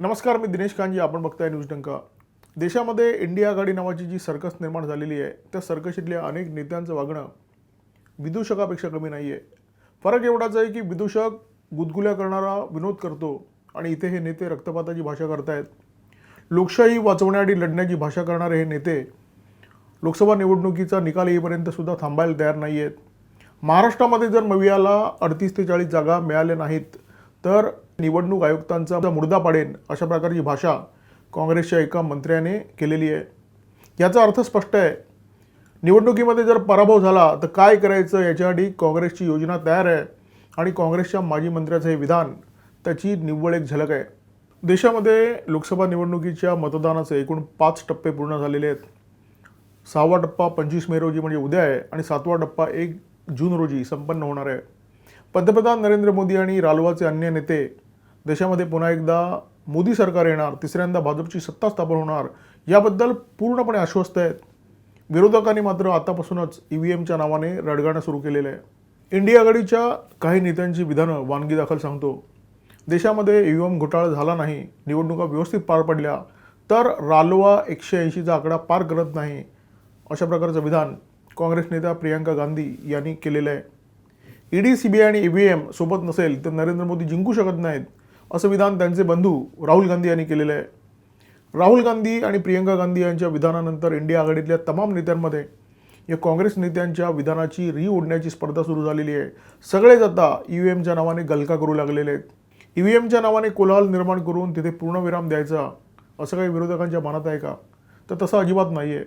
नमस्कार मी दिनेश कांजी आपण बघताय न्यूज डंका. देशामध्ये इंडिया आघाडी नावाची जी सर्कस निर्माण झालेली आहे त्या सर्कशीतल्या अनेक नेत्यांचं वागणं विदूषकापेक्षा कमी नाही आहे फरक एवढाच आहे की विदूषक गुदगुल्या करणारा विनोद करतो आणि इथे हे नेते रक्तपाताची भाषा करतायत. लोकशाही वाचवण्यासाठी लढण्याची भाषा करणारे हे नेते लोकसभा निवडणुकीचा निकाल येईपर्यंत सुद्धा थांबायला तयार नाही आहेत महाराष्ट्रामध्ये जर मवियाला अडतीस ते चाळीस जागा मिळाल्या नाहीत तर निवडणूक आयुक्तांचा मुर्दा पाडेन अशा प्रकारची भाषा काँग्रेसच्या एका मंत्र्याने केलेली आहे. याचा अर्थ स्पष्ट आहे. निवडणुकीमध्ये जर पराभव झाला तर काय करायचं याच्यासाठी काँग्रेसची योजना तयार आहे आणि काँग्रेसच्या माजी मंत्र्याचं हे विधान त्याची निव्वळ एक झलक आहे. देशामध्ये लोकसभा निवडणुकीच्या मतदानाचे एकूण पाच टप्पे पूर्ण झालेले आहेत. सहावा टप्पा पंचवीस मे रोजी म्हणजे उद्या आहे आणि सातवा टप्पा एक जून रोजी संपन्न होणार आहे. पंतप्रधान नरेंद्र मोदी आणि रालोआचे अन्य नेते देशामध्ये पुन्हा एकदा मोदी सरकार येणार तिसऱ्यांदा भाजपची सत्ता स्थापन होणार याबद्दल पूर्णपणे आश्वस्त आहेत. विरोधकांनी मात्र आतापासूनच ई व्ही एमच्या नावाने रडगाणं सुरू केलेलं आहे. इंडिया आघाडीच्या काही नेत्यांची विधानं वानगी दाखल सांगतो. देशामध्ये ई व्ही एम घोटाळा झाला नाही निवडणुका व्यवस्थित पार पडल्या तर रालोआ एकशे ऐंशीचा आकडा पार करत नाही अशा प्रकारचं विधान काँग्रेस नेत्या प्रियांका गांधी यांनी केलेलं आहे. ईडी सीबीआय आणि ई व्ही एम सोबत नसेल तर नरेंद्र मोदी जिंकू शकत नाहीत असं विधान त्यांचे बंधू राहुल गांधी यांनी केलेलं आहे. राहुल गांधी आणि प्रियंका गांधी यांच्या विधानानंतर इंडिया आघाडीतल्या तमाम नेत्यांमध्ये या काँग्रेस नेत्यांच्या विधानाची री ओढण्याची स्पर्धा सुरू झालेली आहे. सगळेच आता ई व्ही एमच्या नावाने गलका करू लागलेले आहेत. ई व्ही एमच्या नावाने कोलाहल निर्माण करून तिथे पूर्णविराम द्यायचा असं काही विरोधकांच्या मनात आहे का? तर तसं अजिबात नाही आहे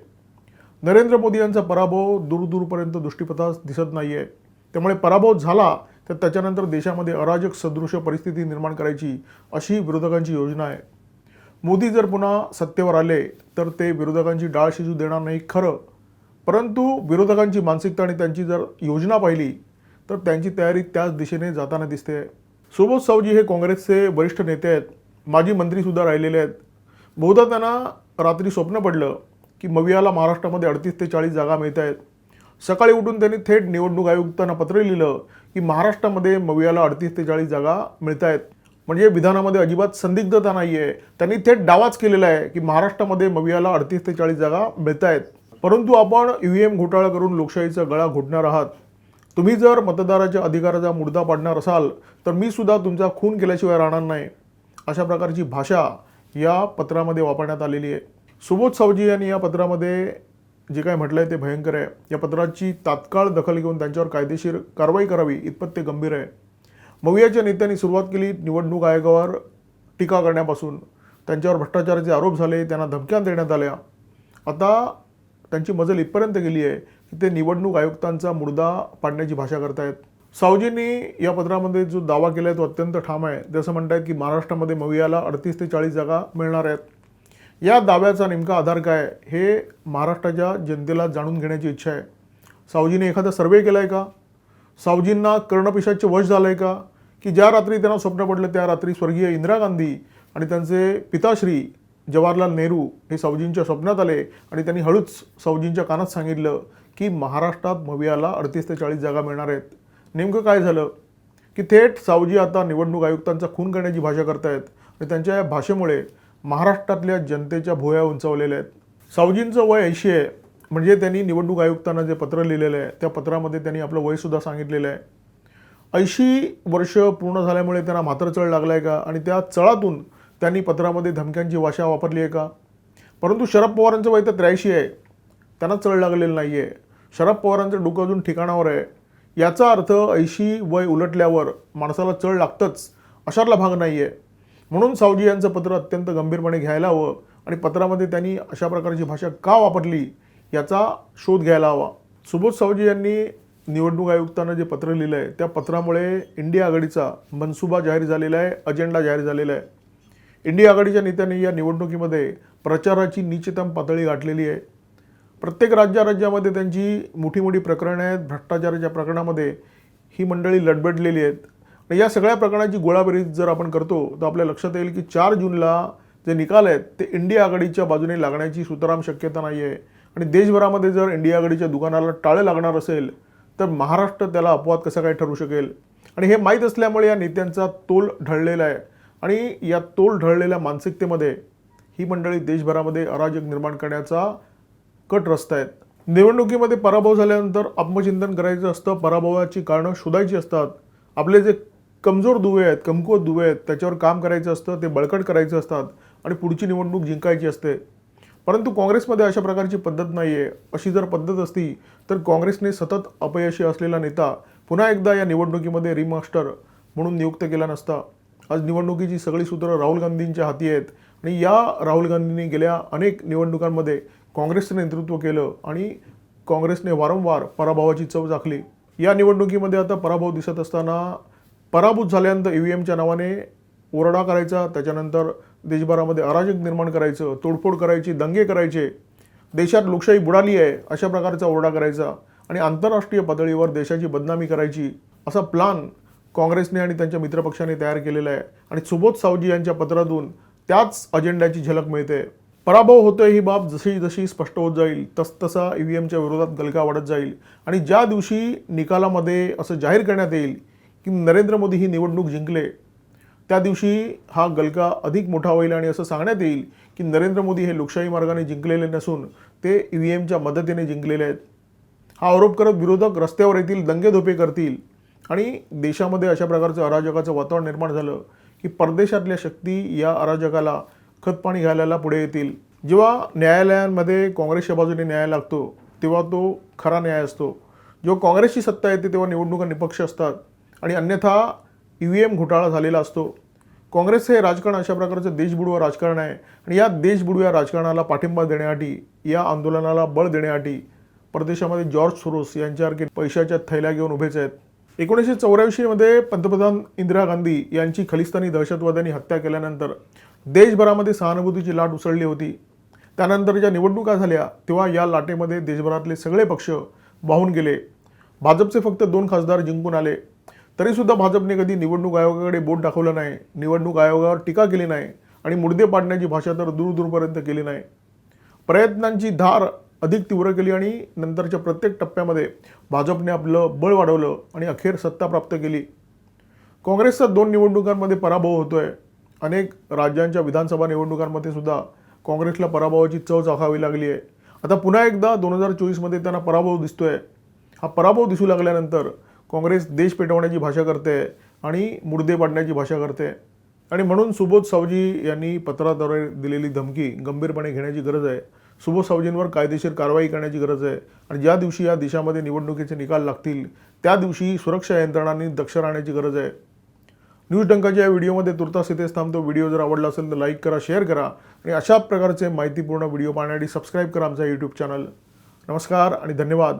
नरेंद्र मोदी यांचा पराभव दूरदूरपर्यंत दृष्टीपथास दिसत नाही आहे त्यामुळे पराभव झाला तर त्याच्यानंतर देशामध्ये अराजक सदृश परिस्थिती निर्माण करायची अशी विरोधकांची योजना आहे. मोदी जर पुन्हा सत्तेवर आले तर ते विरोधकांची डाळ शिजू देणार नाही खरं. परंतु विरोधकांची मानसिकता आणि त्यांची जर योजना पाहिली तर त्यांची तयारी त्याच दिशेने जाताना दिसते. सुबोध सावजी हे काँग्रेसचे वरिष्ठ नेते आहेत. माजी मंत्रीसुद्धा राहिलेले आहेत. बहुधा त्यांना रात्री स्वप्न पडलं की मवियाला महाराष्ट्रामध्ये अडतीस ते चाळीस जागा मिळत आहेत सकाळी उठून त्यांनी थेट निवडणूक आयुक्तांना पत्र लिहिलं की महाराष्ट्रामध्ये मवियाला अडतीस ते चाळीस जागा मिळत आहेत म्हणजे विधानामध्ये अजिबात संदिग्धता नाही आहे त्यांनी थेट डावाच केलेला आहे की महाराष्ट्रामध्ये मवियाला अडतीस ते चाळीस जागा मिळत आहेत परंतु आपण ई व्ही एम घोटाळा करून लोकशाहीचा गळा घोटणार आहात. तुम्ही जर मतदाराच्या अधिकाराचा मुर्दा पाडणार असाल तर मी सुद्धा तुमचा खून केल्याशिवाय राहणार नाही. अशा प्रकारची भाषा या पत्रामध्ये वापरण्यात आलेली आहे. सुबोध सावजी यांनी या पत्रामध्ये जे काय म्हटलं आहे ते भयंकर आहे. या पत्राची तात्काळ दखल घेऊन त्यांच्यावर कायदेशीर कारवाई करावी इतपत ते गंभीर आहे. मवियाच्या नेत्यांनी सुरुवात केली निवडणूक आयोगावर टीका करण्यापासून. त्यांच्यावर भ्रष्टाचाराचे आरोप झाले त्यांना धमक्या देण्यात आल्या. आता त्यांची मजल इथपर्यंत गेली आहे की ते निवडणूक आयुक्तांचा मुर्दा पाडण्याची भाषा करतायत. सावजींनी या पत्रामध्ये जो दावा केला आहे तो अत्यंत ठाम आहे. ते असं म्हणतायत की महाराष्ट्रामध्ये मवियाला अडतीस ते चाळीस जागा मिळणार आहेत. या दाव्याचा नेमका आधार काय हे महाराष्ट्राच्या जनतेला जाणून घेण्याची इच्छा आहे. सावजीने एखादा सर्वे केला आहे का? सावजींना कर्णपिशाचे वश झालं आहे का? की ज्या रात्री त्यांना स्वप्न पडलं त्या रात्री स्वर्गीय इंदिरा गांधी आणि त्यांचे पिताश्री जवाहरलाल नेहरू हे सावजींच्या स्वप्नात आले आणि त्यांनी हळूच सावजींच्या कानात सांगितलं की महाराष्ट्रात मवियाला अडतीस ते चाळीस जागा मिळणार आहेत. नेमकं काय झालं? की थेट सावजी आता निवडणूक आयुक्तांचा खून करण्याची भाषा करतायत आणि त्यांच्या या भाषेमुळे महाराष्ट्रातल्या जनतेच्या भुया उंचावलेल्या आहेत. सावजींचं वय ऐंशी आहे. म्हणजे त्यांनी निवडणूक आयुक्तांना जे पत्र लिहिलेलं आहे त्या पत्रामध्ये त्यांनी आपलं वयसुद्धा सांगितलेलं आहे. ऐंशी वर्ष पूर्ण झाल्यामुळे त्यांना म्हातारचळ लागला आहे का? आणि त्या चळातून त्यांनी पत्रामध्ये धमक्यांची भाषा वापरली आहे का? परंतु शरद पवारांचं वय तर त्र्याऐंशी आहे. त्यांना चळ लागलेलं नाही आहे शरद पवारांचं डोकं अजून ठिकाणावर आहे. याचा अर्थ ऐंशी वय उलटल्यावर माणसाला चळ लागतंच अशातला भाग नाही आहे म्हणून सावजी यांचं पत्र अत्यंत गंभीरपणे घ्यायला हवं आणि पत्रामध्ये त्यांनी अशा प्रकारची भाषा का वापरली याचा शोध घ्यायला हवा. सुबोध सावजी यांनी निवडणूक आयुक्तांना जे पत्र लिहिलं आहे त्या पत्रामुळे इंडिया आघाडीचा मनसुबा जाहीर झालेला आहे अजेंडा जाहीर झालेला आहे. इंडिया आघाडीच्या नेत्यांनी या निवडणुकीमध्ये प्रचाराची निश्चितम पातळी गाठलेली आहे. प्रत्येक राज्या राज्यामध्ये त्यांची मोठी मोठी प्रकरणं आहेत भ्रष्टाचाराच्या प्रकरणामध्ये ही मंडळी लडबडलेली आहेत. तर या सगळ्या प्रकरणाची गोळाबेरीज जर आपण करतो तर आपल्या लक्षात येईल की चार जूनला जे निकाल आहेत ते इंडिया आघाडीच्या बाजूने लागण्याची सुताराम शक्यता नाही आहे आणि देशभरामध्ये जर इंडिया आघाडीच्या दुकानाला टाळं लागणार असेल तर महाराष्ट्र त्याला अपवाद कसा काय ठरू शकेल? आणि हे माहीत असल्यामुळे या नेत्यांचा तोल ढळलेला आहे. आणि या तोल ढळलेल्या मानसिकतेमध्ये ही मंडळी देशभरामध्ये अराजक निर्माण करण्याचा कट रस्ता आहेत. निवडणुकीमध्ये पराभव झाल्यानंतर आत्मचिंतन करायचं असतं पराभवाची कारणं शोधायची असतात. आपले जे कमजोर दुवे आहेत कमकुवत दुवे आहेत त्याच्यावर काम करायचं असतं ते बळकट करायचं असतात आणि पुढची निवडणूक जिंकायची असते. परंतु काँग्रेसमध्ये अशा प्रकारची पद्धत नाही आहे अशी जर पद्धत असती तर काँग्रेसने सतत अपयशी असलेला नेता पुन्हा एकदा या निवडणुकीमध्ये रिमास्टर म्हणून नियुक्त केला नसता. आज निवडणुकीची सगळी सूत्रं राहुल गांधींच्या हाती आहेत आणि या राहुल गांधींनी गेल्या अनेक निवडणुकांमध्ये काँग्रेसचं नेतृत्व केलं आणि काँग्रेसने वारंवार पराभवाची चव चाखली या निवडणुकीमध्ये आता पराभव दिसत असताना पराभूत झाल्यानंतर ई व्ही एमच्या नावाने ओरडा करायचा त्याच्यानंतर देशभरामध्ये अराजक निर्माण करायचं तोडफोड करायची दंगे करायचे. देशात लोकशाही बुडाली आहे अशा प्रकारचा ओरडा करायचा आणि आंतरराष्ट्रीय पातळीवर देशाची बदनामी करायची असा प्लान काँग्रेसने आणि त्यांच्या मित्रपक्षाने तयार केलेला आहे. आणि सुबोध सावजी यांच्या पत्रातून त्याच अजेंड्याची झलक मिळते. पराभव होतोय ही बाब जशी जशी स्पष्ट होत जाईल तसतसा ई व्ही एमच्या विरोधात गलका वाढत जाईल. आणि ज्या दिवशी निकालामध्ये असं जाहीर करण्यात येईल की नरेंद्र मोदी ही निवडणूक जिंकले त्या दिवशी हा गलका अधिक मोठा होईल आणि असं सांगण्यात येईल की नरेंद्र मोदी हे लोकशाही मार्गाने जिंकलेले नसून ते ई व्ही एमच्या मदतीने जिंकलेले आहेत. हा आरोप करत विरोधक रस्त्यावर येतील दंगेधोपे करतील आणि देशामध्ये अशा प्रकारचं अराजकाचं वातावरण निर्माण झालं की परदेशातल्या शक्ती या अराजकाला खतपाणी घालायला पुढे येतील. जेव्हा न्यायालयांमध्ये काँग्रेसच्या बाजूने न्याय लागतो तेव्हा तो खरा न्याय असतो. जेव्हा काँग्रेसची सत्ता येते तेव्हा निवडणुका निपक्ष असतात. आणि अन्यथा ई व्ही एम घोटाळा झालेला असतो. काँग्रेस हे राजकारण अशा प्रकारचं देशबुडवं राजकारण आहे आणि या देशबुडव्या राजकारणाला पाठिंबा देण्यासाठी या आंदोलनाला बळ देण्यासाठी परदेशामध्ये जॉर्ज सोरोस यांच्यासारखे पैशाच्या थैल्या घेऊन उभेच आहेत. एकोणीसशे चौऱ्याऐंशीमध्ये पंतप्रधान इंदिरा गांधी यांची खलिस्तानी दहशतवाद्यांनी हत्या केल्यानंतर देशभरामध्ये सहानुभूतीची लाट उसळली होती. त्यानंतर ज्या निवडणुका झाल्या तेव्हा या लाटेमध्ये देशभरातले सगळे पक्ष वाहून गेले. भाजपचे फक्त दोन खासदार जिंकून आले. तरीसुद्धा भाजपने कधी निवडणूक आयोगाकडे बोट दाखवलं नाही निवडणूक आयोगावर टीका केली नाही आणि मुडदे पाडण्याची भाषा तर दूरदूरपर्यंत केली नाही. प्रयत्नांची धार अधिक तीव्र केली आणि नंतरच्या प्रत्येक टप्प्यामध्ये भाजपने आपलं बळ वाढवलं आणि अखेर सत्ता प्राप्त केली. काँग्रेसचा दोन निवडणुकांमध्ये पराभव होतो आहे अनेक राज्यांच्या विधानसभा निवडणुकांमध्ये सुद्धा काँग्रेसला पराभवाची चव चाखावी लागली आहे आता पुन्हा एकदा दोन हजार चोवीसमध्ये त्यांना पराभव दिसतो आहे हा पराभव दिसू लागल्यानंतर काँग्रेस देश पेटवण्याची भाषा करते आणि मुर्दे पाडण्याची भाषा करते. आणि म्हणून सुबोध सावजी यांनी पत्राद्वारे दिलेली धमकी गंभीरपणे घेण्याची गरज आहे. सुबोध सावजींवर कायदेशीर कारवाई करण्याची गरज आहे. आणि ज्या दिवशी या देशामध्ये निवडणुकीचे निकाल लागतील त्या दिवशी सुरक्षा यंत्रणांनी दक्ष राहण्याची गरज आहे. न्यूज डंकाच्या या व्हिडिओमध्ये तुर्तास इथेच थांबतो. व्हिडिओ जर आवडला असेल तर लाईक करा शेअर करा आणि अशा प्रकारचे माहितीपूर्ण व्हिडिओ पाहण्यासाठी सबस्क्राईब करा आमचा यूट्यूब चॅनल नमस्कार आणि धन्यवाद.